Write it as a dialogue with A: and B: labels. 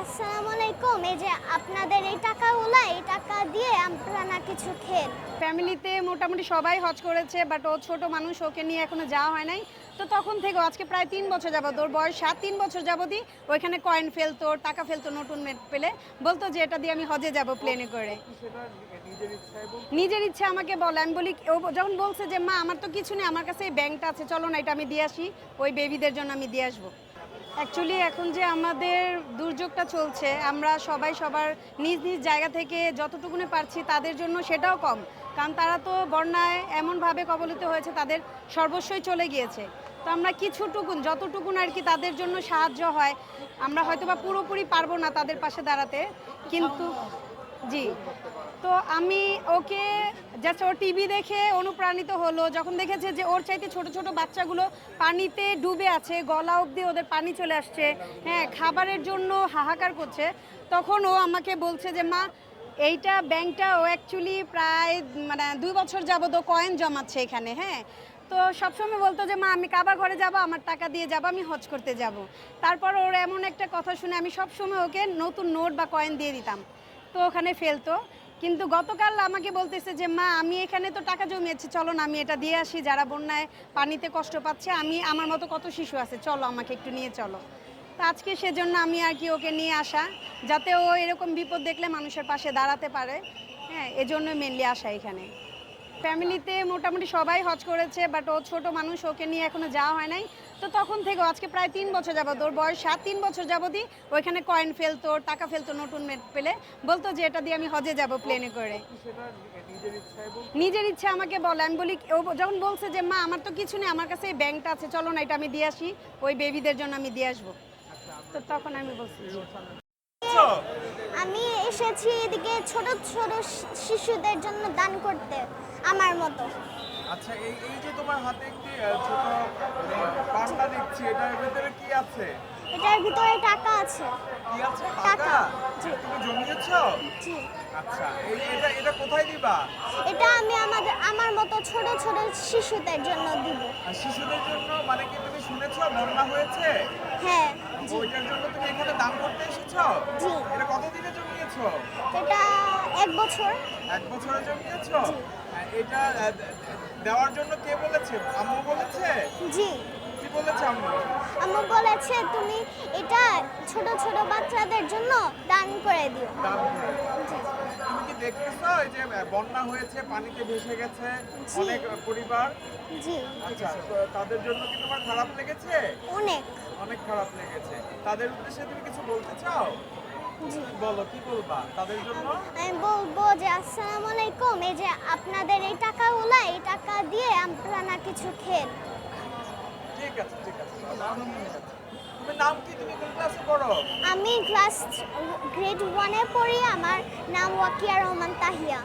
A: আসসালামু আলাইকুম। এই যে আপনাদের এই টাকাগুলো, এই টাকা দিয়ে আপনারা কিছু খেন
B: ফ্যামিলিতে মোটামুটি সবাই হজ করেছে বাট ও ছোট মানুষ, ওকে নিয়ে এখনও যাওয়া হয় নাই। তো তখন থেকে আজকে প্রায় তিন বছর যাবত, ওর বয়স সাত, তিন বছর যাবতই ওইখানে কয়েন ফেলতো টাকা ফেলতো নতুন মেট পেলে। বলতো যে, এটা দিয়ে আমি হজে যাব প্লেনে করে। নিজের ইচ্ছা আমাকে বলে, আমি বলি, ও যখন বলছে যে, মা, আমার তো কিছু নেই, আমার কাছে এই ব্যাংকটা আছে, চলো না, এটা আমি দিয়ে আসি, ওই বেবিদের জন্য আমি দিয়ে আসব। অ্যাকচুয়ালি এখন যে আমাদের দুর্যোগটা চলছে, আমরা সবাই সবার নিজ নিজ জায়গা থেকে যতটুকুনে পারছি তাদের জন্য সেটাও কম। কারণ তারা তো বন্যায় এমনভাবে কবলিত হয়েছে, তাদের সর্বস্বই চলে গিয়েছে। তো আমরা কিছুটুকুন, যতটুকুন আর কি তাদের জন্য সাহায্য হয়, আমরা হয়তো বা পুরোপুরি পারব না তাদের পাশে দাঁড়াতে। কিন্তু, জি। তো আমি ওকে জাস্ট ওর টিভি দেখে অনুপ্রাণিত হলো, যখন দেখেছে যে ওর চাইতে ছোট ছোট বাচ্চাগুলো পানিতে ডুবে আছে, গলা অবধি ওদের পানি চলে আসছে হ্যাঁ খাবারের জন্য হাহাকার করছে, তখন ও আমাকে বলছে যে, মা, এইটা ব্যাংকটা ও অ্যাকচুয়ালি প্রায় মানে দুই বছর যাবত ও কয়েন জমাচ্ছে এখানে হ্যাঁ তো সবসময় বলতো যে, মা, আমি কাবা ঘরে যাব, আমার টাকা দিয়ে যাব, আমি হজ করতে যাব। তারপর ওর এমন একটা কথা শুনে আমি সবসময় ওকে নতুন নোট বা কয়েন দিয়ে দিতাম, তো ওখানে ফেলতো কিন্তু গতকাল আমাকে বলতেছে যে, মা, আমি এখানে তো টাকা জমিয়েছি, চলো না, আমি এটা দিয়ে আসি, যারা বন্যায় পানিতে কষ্ট পাচ্ছে, আমি, আমার মতো কত শিশু আছে, চলো আমাকে একটু নিয়ে চলো। তো আজকে সেজন্য আমি আর কি ওকে নিয়ে আসা, যাতে ও এরকম বিপদ দেখলে মানুষের পাশে দাঁড়াতে পারে। হ্যাঁ এজন্য মেনলি আসা এখানে। ফ্যামিলিতে মোটামুটি সবাই হজ করেছে বাট ও ছোট মানুষ, ওকে নিয়ে এখনও যাওয়া হয় নাই। তো তখন থেকে আজকে প্রায় তিন বছর যাবত, ওর বয়স সাত, তিন বছর যাবতই ওইখানে কয়েন ফেলতো, টাকা ফেলতো নতুন পেলে। বলতো যে এটা দিয়ে আমি হজে যাব প্লেনে করে। নিজের ইচ্ছা আমাকে বলে, আমি বলি, ও যখন বলছে যে, মা, আমার তো কিছু নেই, আমার কাছে এই ব্যাংকটা আছে, চলো না, এটা আমি দিয়ে আসি, ওই বেবিদের জন্য আমি দিয়ে আসব। তো তখন আমি বলছি
A: আমি এসেছি এদিকে ছোট ছোট শিশুদের জন্য দান করতে। আমার মতো।
C: আচ্ছা এই এই যে তোমার হাতে একটি ছোট মানে পান্ডা দেখছি এটার ভিতরে কি আছে?
A: এটার ভিতরে টাকা আছে।
C: কি আছে?
A: টাকা।
C: তুমি জমিয়েছো?
A: জি।
C: আচ্ছা এই এটা এটা কোথায় দিবা?
A: এটা আমি আমাদের আমার মতো ছোট ছোট শিশুদের জন্য দিব।
C: আর শিশুদের জন্য মানে কি তুমি শুনেছো বন্যা হয়েছে?
A: হ্যাঁ জি।
C: ওইটার জন্য তুমি এখানে দান করতে এসেছ?
A: জি।
C: এটা কতদিনে জমিয়েছো?
A: এটা এক বছর।
C: এক বছরে জমিয়েছো এটা দেওয়ার জন্য কে বলেছে? আম্মু বলেছে?
A: জি।
C: কি বলেছে আম্মু?
A: আম্মু বলেছে তুমি এটা ছোট ছোট বাচ্চাদের জন্য দান করে দিও।
C: দান তুমি কি দেখতেছো এই যে বন্যা হয়েছে পানিতে ভেসে গেছে অনেক পরিবার?
A: জি।
C: আচ্ছা তাদের জন্য কি তোমার খারাপ লেগেছে?
A: অনেক।
C: অনেক খারাপ লেগেছে। তাদের উদ্দেশ্যে তুমি কিছু বলতে চাও? বলো কি বলবা? তাদের জন্য?
A: আমি বলব যে আসসালামু আলাইকুম। এই যে আপনাদের এই টাকাগুলো এই টাকা দিয়ে আপনারা কিছু খেন
C: ঠিক আছে ঠিক আছে। তুমি নাম কি? তুমি কোন ক্লাসে পড়ো?
A: আমি ক্লাস গ্রেড ওয়ানে পড়ি। আমার নাম ওয়াকিয়া রহমান তাহিয়া।